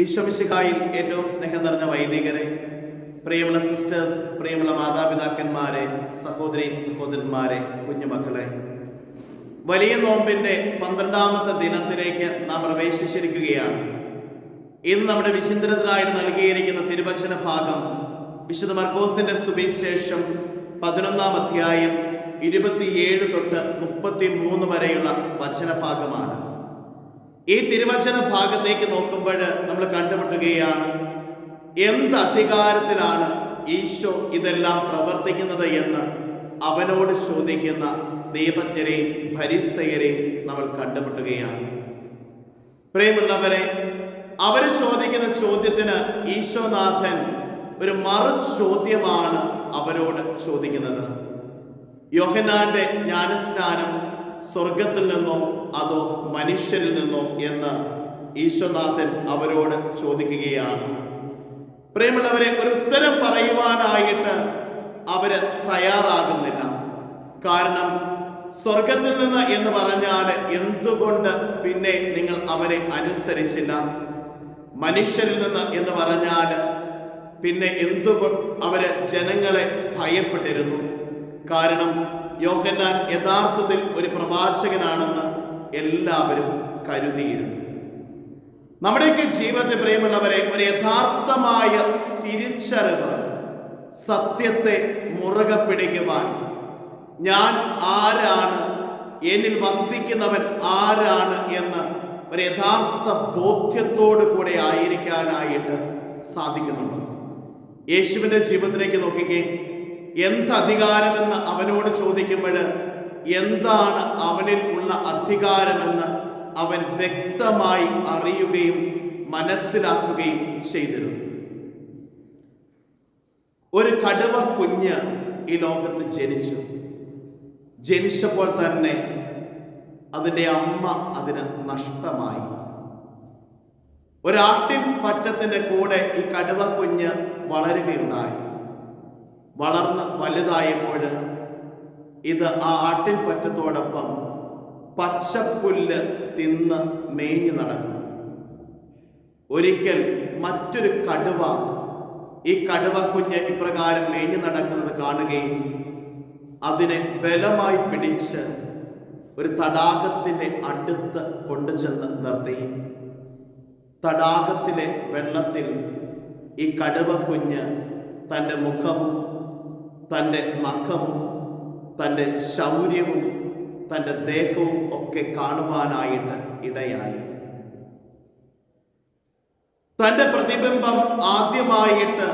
ഈശ്വമിശിഹായിൽ ഏറ്റവും സ്നേഹം നിറഞ്ഞ വൈദികരെ പ്രിയമുള്ള സിസ്റ്റേഴ്സ് പ്രിയമുള്ള മാതാപിതാക്കന്മാരെ സഹോദരി സഹോദരന്മാരെ കുഞ്ഞുമക്കളെ. വലിയ നോമ്പിന്റെ പന്ത്രണ്ടാമത്തെ ദിനത്തിലേക്ക് നാം പ്രവേശിച്ചിരിക്കുകയാണ്. ഇന്ന് നമ്മുടെ വിചിന്തനത്തിനായി നൽകിയിരിക്കുന്ന തിരുവചന ഭാഗം വിശുദ്ധ മർക്കോസിന്റെ സുവിശേഷം പതിനൊന്നാം അധ്യായം ഇരുപത്തിയേഴ് തൊട്ട് മുപ്പത്തി മൂന്ന് വരെയുള്ള വചനഭാഗമാണ്. ഈ തിരുവചന ഭാഗത്തേക്ക് നോക്കുമ്പോൾ നമ്മൾ കണ്ടുമുട്ടുകയാണ്. എന്ത് അധികാരത്തിലാണ് ഈശോ ഇതെല്ലാം പ്രവർത്തിക്കുന്നത് എന്ന് അവനോട് ചോദിക്കുന്ന ദൈവജ്ഞരെയും ഭരിസയരെയും നമ്മൾ കണ്ടുമുട്ടുകയാണ്. പ്രിയമുള്ളവരെ അവർ ചോദിക്കുന്ന ചോദ്യത്തിന് ഈശോനാഥൻ ഒരു മറു ചോദ്യമാണ് അവരോട് ചോദിക്കുന്നത്. യോഹനാന്റെ ജ്ഞാനസ്നാനം സ്വർഗത്തിൽ നിന്നോ അതോ മനുഷ്യരിൽ നിന്നോ എന്ന് ഈശ്വനാഥൻ അവരോട് ചോദിക്കുകയാണ്. പ്രിയമുള്ളവരെ ഒരു ഉത്തരം പറയുവാനായിട്ട് അവർ തയ്യാറാകുന്നില്ല. കാരണം സ്വർഗത്തിൽ നിന്ന് എന്ന് പറഞ്ഞാൽ എന്തുകൊണ്ട് പിന്നെ നിങ്ങൾ അവരെ അനുസരിച്ചില്ല? മനുഷ്യരിൽ നിന്ന് എന്ന് പറഞ്ഞാൽ പിന്നെ എന്തുകൊണ്ട് അവർ ജനങ്ങളെ ഭയപ്പെട്ടിരുന്നു? കാരണം യോഹന്നാൻ യഥാർത്ഥത്തിൽ ഒരു പ്രവാചകനാണെന്ന് എല്ലാവരും കരുതിയിരുന്നു. നമ്മുടെയൊക്കെ ജീവിതത്തെ പ്രിയമുള്ളവരെ ഒരു യഥാർത്ഥമായ തിരിച്ചറിവ് സത്യത്തെ മുറുകെ പിടിക്കുവാൻ ഞാൻ ആരാണ് എന്നിൽ വസിക്കുന്നവൻ ആരാണ് എന്ന് ഒരു യഥാർത്ഥ ബോധ്യത്തോടു കൂടെ ആയിരിക്കാനായിട്ട് സാധിക്കുന്നുണ്ട്. യേശുവിന്റെ ജീവിതത്തിലേക്ക് നോക്കിക്കേ എന്ത് അധികാരമെന്ന് അവനോട് ചോദിക്കുമ്പോൾ എന്താണ് അവനിൽ ഉള്ള അധികാരമെന്ന് അവൻ വ്യക്തമായി അറിയുകയും മനസ്സിലാക്കുകയും ചെയ്തിരുന്നു. ഒരു കടുവ കുഞ്ഞ് ഈ ലോകത്ത് ജനിച്ചു. ജനിച്ചപ്പോൾ തന്നെ അതിന്റെ അമ്മ അതിന് നഷ്ടമായി. ഒരാട്ടിൻ പറ്റത്തിന്റെ കൂടെ ഈ കടുവ കുഞ്ഞ് വളരുകയുണ്ടായി. വളർന്ന് വലുതായപ്പോൾ ഇത് ആ ആട്ടിൻ പറ്റത്തോടൊപ്പം പച്ചപ്പുല്ല് തിന്ന് മേഞ്ഞു നടക്കുന്നു. ഒരിക്കൽ മറ്റൊരു കടുവ ഈ കടുവ കുഞ്ഞ് ഇപ്രകാരം മേഞ്ഞു നടക്കുന്നത് കാണുകയും അതിനെ ബലമായി പിടിച്ച് ഒരു തടാകത്തിന്റെ അടുത്ത് കൊണ്ടുചെന്ന് നിർത്തി തടാകത്തിലെ വെള്ളത്തിൽ ഈ കടുവ കുഞ്ഞ് തന്റെ മുഖവും തന്റെ നഖവും തന്റെ ശൗര്യവും തന്റെ ദേഹവും ഒക്കെ കാണുവാനായിട്ട് ഇടയായി. തന്റെ പ്രതിബിംബം ആദ്യമായിട്ട്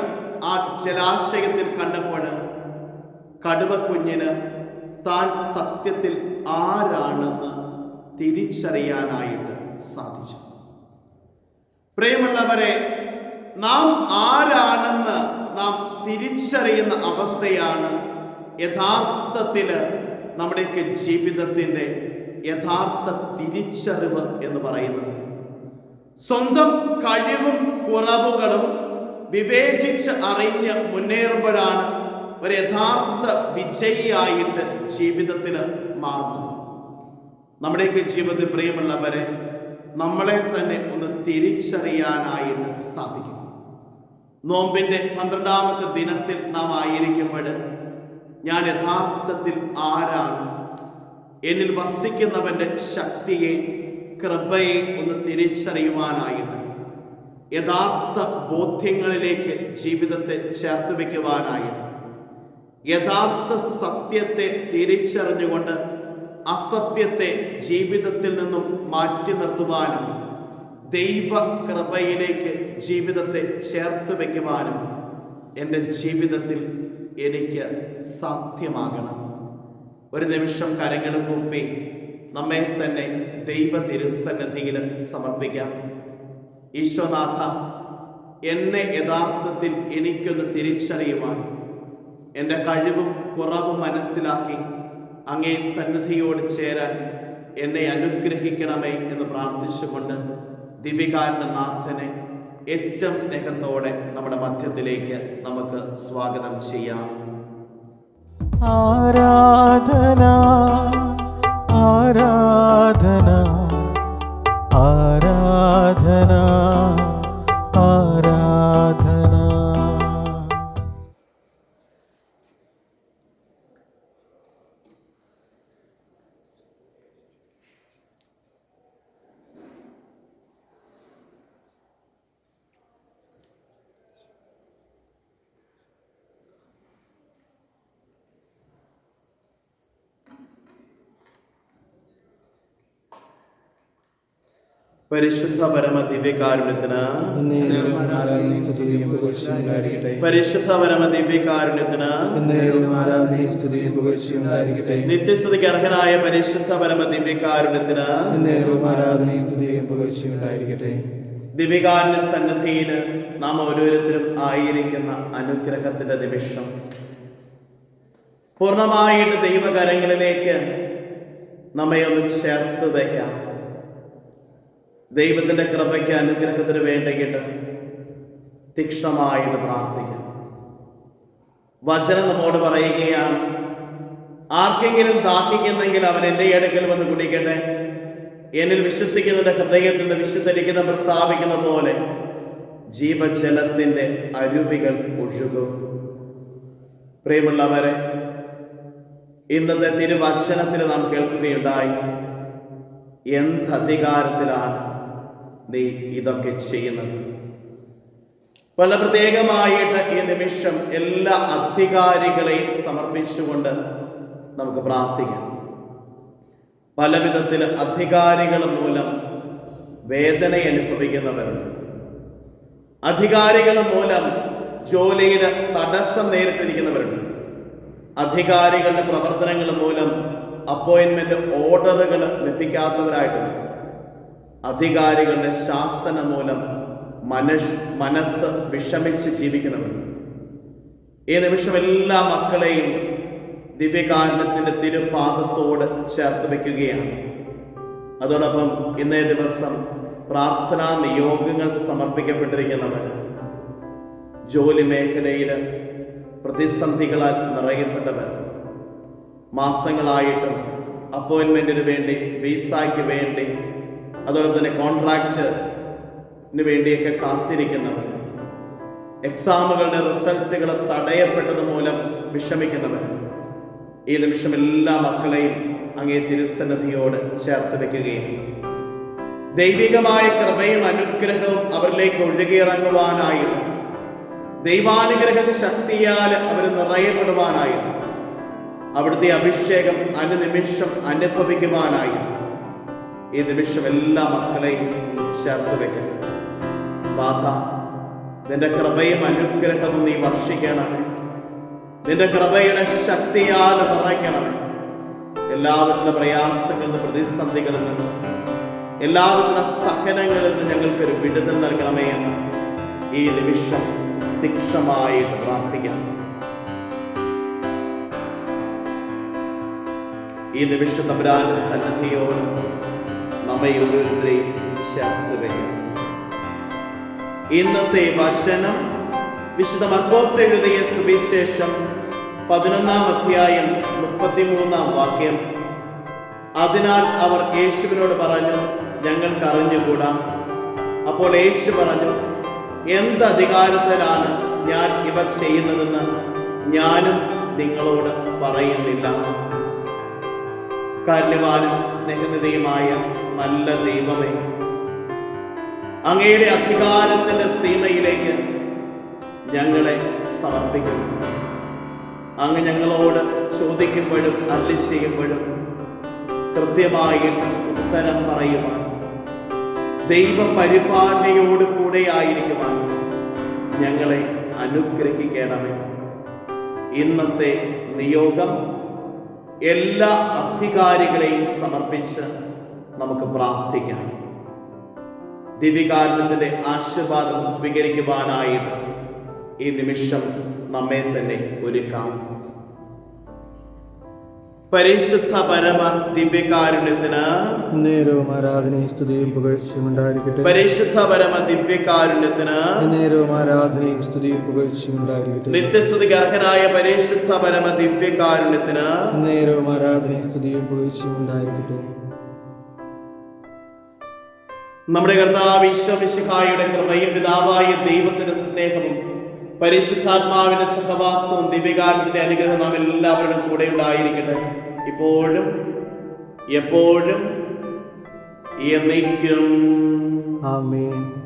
ആ ജലാശയത്തിൽ കണ്ടപ്പോൾ കടുവ കുഞ്ഞിന് താൻ സത്യത്തിൽ ആരാണെന്ന് തിരിച്ചറിയാനായിട്ട് സാധിച്ചു. പ്രിയമുള്ളവരെ നാം ആരാണെന്ന് നാം തിരിച്ചറിയുന്ന അവസ്ഥയാണ് യഥാർത്ഥത്തിൽ നമ്മുടെയൊക്കെ ജീവിതത്തിന്റെ യഥാർത്ഥ തിരിച്ചറിവ് എന്ന് പറയുന്നത്. സ്വന്തം കഴിവും കുറവുകളും വിവേചിച്ച് അറിഞ്ഞ് മുന്നേറുമ്പോഴാണ് ഒരു യഥാർത്ഥ വിജയിയായിട്ട് ജീവിതത്തിൽ മാറുന്നത്. നമ്മുടെയൊക്കെ ജീവിതത്തിൽ പ്രിയമുള്ളവരെ നമ്മളെ തന്നെ ഒന്ന് തിരിച്ചറിയാനായിട്ട് സാധിക്കും. നോമ്പിന്റെ പന്ത്രണ്ടാമത്തെ ദിനത്തിൽ നാം ആയിരിക്കുമ്പോൾ ഞാൻ യഥാർത്ഥത്തിൽ ആരാണ്? എന്നിൽ വസിക്കുന്നവന്റെ ശക്തിയെ കൃപയെ ഒന്ന് തിരിച്ചറിയുവാനായിട്ട് യഥാർത്ഥ ബോധ്യങ്ങളിലേക്ക് ജീവിതത്തെ ചേർത്ത് വയ്ക്കുവാനായിട്ട് യഥാർത്ഥ സത്യത്തെ തിരിച്ചറിഞ്ഞുകൊണ്ട് അസത്യത്തെ ജീവിതത്തിൽ നിന്നും മാറ്റി നിർത്തുവാനും ദൈവ കൃപയിലേക്ക് ജീവിതത്തെ ചേർത്ത് വയ്ക്കുവാനും എന്റെ ജീവിതത്തിൽ എനിക്ക് സാധ്യമാകണം. ഒരു നിമിഷം കരങ്ങൾ കൂപ്പി നമ്മെ തന്നെ ദൈവ തിരുസന്നിധിയിൽ സമർപ്പിക്കാം. ഈശ്വനാഥ എന്നെ യഥാർത്ഥത്തിൽ എനിക്കൊന്ന് തിരിച്ചറിയുവാൻ എന്റെ കഴിവും കുറവും മനസ്സിലാക്കി അങ്ങേ സന്നിധിയോട് ചേരാൻ എന്നെ അനുഗ്രഹിക്കണമേ എന്ന് പ്രാർത്ഥിച്ചുകൊണ്ട് ദിവികാരന്റെ നാഥനെ ഏറ്റവും സ്നേഹത്തോടെ നമ്മുടെ മധ്യത്തിലേക്ക് നമുക്ക് സ്വാഗതം ചെയ്യാം. ആരാധന ആരാധന. പരിശുദ്ധ പരമ ദിവ്യകാരുണ്യത്തിന് പരിശുദ്ധ പരമ ദിവ്യകാരുണ്യത്തിന് നിത്യസ്തുതിക്ക് അർഹനായ പരിശുദ്ധ പരമ ദിവ്യകാരുണ്യത്തിന് ദിവ്യകാരുണ്യ സന്നദ്ധിയിൽ നാം ഓരോരുത്തരും ആയിരിക്കുന്ന അനുഗ്രഹത്തിന്റെ നിമിഷം. പൂർണമായിട്ട് ദൈവകരങ്ങളിലേക്ക് നമ്മെ ഒന്ന് ചേർത്ത് വയ്ക്കാം ദൈവത്തിന്റെ കൃപയ്ക്ക് അനുഗ്രഹത്തിന് വേണ്ടിയിട്ട് തീക്ഷണമായിട്ട് പ്രാർത്ഥിക്കാം. വചനം നമ്മോട് പറയുകയാണ് ആർക്കെങ്കിലും ദാഹിക്കുന്നെങ്കിൽ അവൻ എന്റെ അടുക്കൽ വന്ന് കുടിക്കട്ടെ. എന്നിൽ വിശ്വസിക്കുന്നതിന്റെ ഹൃദയത്തിൽ നിന്ന് വിശുദ്ധരിക്കുന്ന പ്രസ്താവിക്കുന്ന പോലെ ജീവജലത്തിന്റെ അരുവികൾ ഒഴുകും. പ്രിയമുള്ളവരെ ഇന്നത്തെ തിരുവചനത്തിൽ നാം കേൾക്കുകയുണ്ടായി എന്ത് അധികാരത്തിലാണ് നീ ഇതൊക്കെ ചെയ്യുന്നത്. വളരെ പ്രത്യേകമായിട്ട് ഈ നിമിഷം എല്ലാ അധികാരികളെയും സമർപ്പിച്ചുകൊണ്ട് നമുക്ക് പ്രാർത്ഥിക്കാം. പല വിധത്തിൽ അധികാരികൾ മൂലം വേദന അനുഭവിക്കുന്നവരുണ്ട്. അധികാരികൾ മൂലം ജോലിയിൽ തടസ്സം നേരിട്ടിരിക്കുന്നവരുണ്ട്. അധികാരികളുടെ പ്രവർത്തനങ്ങൾ മൂലം അപ്പോയിൻമെന്റ് ഓർഡറുകൾ ലഭിക്കാത്തവരായിട്ടുണ്ട്. അധികാരികളുടെ ശാസന മൂലം മനസ് മനസ്സ് വിഷമിച്ച് ജീവിക്കുന്നവരുണ്ട് ഈ നിമിഷം എല്ലാ മക്കളെയും ദിവ്യകാരണത്തിന്റെ തിരുപാദത്തോട് ചേർത്ത് വയ്ക്കുകയാണ്. അതോടൊപ്പം ഇന്നേ ദിവസം പ്രാർത്ഥനാ നിയോഗങ്ങൾ സമർപ്പിക്കപ്പെട്ടിരിക്കുന്നവർ ജോലി മേഖലയിൽ പ്രതിസന്ധികളാൽ നിറയപ്പെട്ടവർ മാസങ്ങളായിട്ടും അപ്പോയിൻമെന്റിന് വേണ്ടി വിസയ്ക്ക് വേണ്ടി അതോടൊപ്പം തന്നെ കോൺട്രാക്റ്റിന് വേണ്ടിയൊക്കെ കാത്തിരിക്കുന്നവർ എക്സാമുകളുടെ റിസൾട്ടുകൾ തടയപ്പെട്ടത് മൂലം വിഷമിക്കുന്നവർ ഈ നിമിഷം എല്ലാ മക്കളെയും അങ്ങേ തിരുസന്നതിയോട് ചേർത്ത് വെക്കുകയും ദൈവികമായ കൃപയും അനുഗ്രഹവും അവരിലേക്ക് ഒഴുകിയിറങ്ങുവാനായിട്ട് ദൈവാനുഗ്രഹ ശക്തിയാൽ അവർ നിറയപ്പെടുവാനായിട്ട് അവിടുത്തെ അഭിഷേകം അനുനിമിഷം അനുഭവിക്കുവാനായിട്ട് ഈ നിമിഷം എല്ലാ മക്കളെയും ചേർത്ത് വെക്കണം ബാധ നിന്റെ കൃപയും അനുഗ്രഹവും നീ വർഷിക്കണമേ. നിന്റെ കൃപയുടെ ശക്തിയാൽ നിറയ്ക്കണമേ. എല്ലാവരുടെ പ്രയാസങ്ങളിൽ നിന്ന് പ്രതിസന്ധികളിൽ നിന്ന് എല്ലാവരുടെ സഹനങ്ങളിൽ നിന്ന് ഞങ്ങൾക്കൊരു വിടുതൽ നൽകണമേ എന്ന് ഈ നിമിഷം തീക്ഷമായി പ്രാർത്ഥിക്കാം. ഈ നിമിഷം തമ്പുരാന്റെ സന്നദ്ധിയോട് നമ്മെ ഓരോരുത്തരെയും ചേർത്ത് വയ്ക്കാം ഇന്നത്തെ വചനം വിശുദ്ധ മർക്കോസ് എഴുതിയ സുവിശേഷം പതിനൊന്നാം അധ്യായം മുപ്പത്തിമൂന്നാം വാക്യം. അതിനാൽ അവർ യേശുവിനോട് പറഞ്ഞു ഞങ്ങൾക്ക് അറിഞ്ഞുകൂടാ അപ്പോൾ യേശു പറഞ്ഞു എന്ത് അധികാരത്തിലാണ് ഞാൻ ഇവ ചെയ്യുന്നതെന്ന് ഞാനും നിങ്ങളോട് പറയുന്നില്ല. കാരണവാനും സ്നേഹനിധിയുമായ നല്ല ദൈവമേ. അങ്ങയുടെ അധികാരത്തിന്റെ സീമയിലേക്ക് ഞങ്ങളെ സമർപ്പിക്കുന്നു. അങ്ങ് ഞങ്ങളോട് ചോദിക്കുമ്പോഴും അല്ലി ചെയ്യുമ്പോഴും കൃത്യമായിട്ട് ഉത്തരം പറയുവാൻ ദൈവ പരിപാലനയോട് കൂടെ ആയിരിക്കുവാൻ ഞങ്ങളെ അനുഗ്രഹിക്കണമേ. ഇന്നത്തെ നിയോഗം എല്ലാ അധികാരികളെയും സമർപ്പിച്ച് നമുക്ക് പ്രാർത്ഥിക്കാം. ദിവ്യകാരണത്തിന്റെ ആശീർവാദം സ്വീകരിക്കുവാനായിട്ട് ഈ നിമിഷം നമ്മെ തന്നെ ഒരുക്കാം. പരിശുദ്ധ പരമ ദിവ്യകാരുണ്യത്തിന് എന്നേരവും ആരാധനയും സ്തുതിയും പുകഴ്ചയും ഉണ്ടായിരിക്കട്ടെ. പരിശുദ്ധ പരമ ദിവ്യകാരുണ്യത്തിന് എന്നേരവും ആരാധനയും സ്തുതിയും പുകഴ്ചയും ഉണ്ടായിരിക്കട്ടെ. നിത്യസ്തുതിക്ക് അർഹനായ പരിശുദ്ധ പരമ ദിവ്യകാരുണ്യത്തിന് നേരവും ആരാധനയും സ്തുതിയും പുകഴ്ചയും ഉണ്ടായിരിക്കട്ടെ. നമ്മുടെ കർത്താവ് ഈശ്വമിശിഹായുടെ കൃപയും പിതാവായ ദൈവത്തിന്റെ സ്നേഹവും പരിശുദ്ധാത്മാവിന്റെ സഹവാസവും ദിവ്യകാരത്തിന്റെ അനുഗ്രഹം നാം എല്ലാവരുടെയും കൂടെ ഉണ്ടായിരിക്കട്ടെ. ഇപ്പോഴും എപ്പോഴും എന്നേക്കും. ആമേൻ.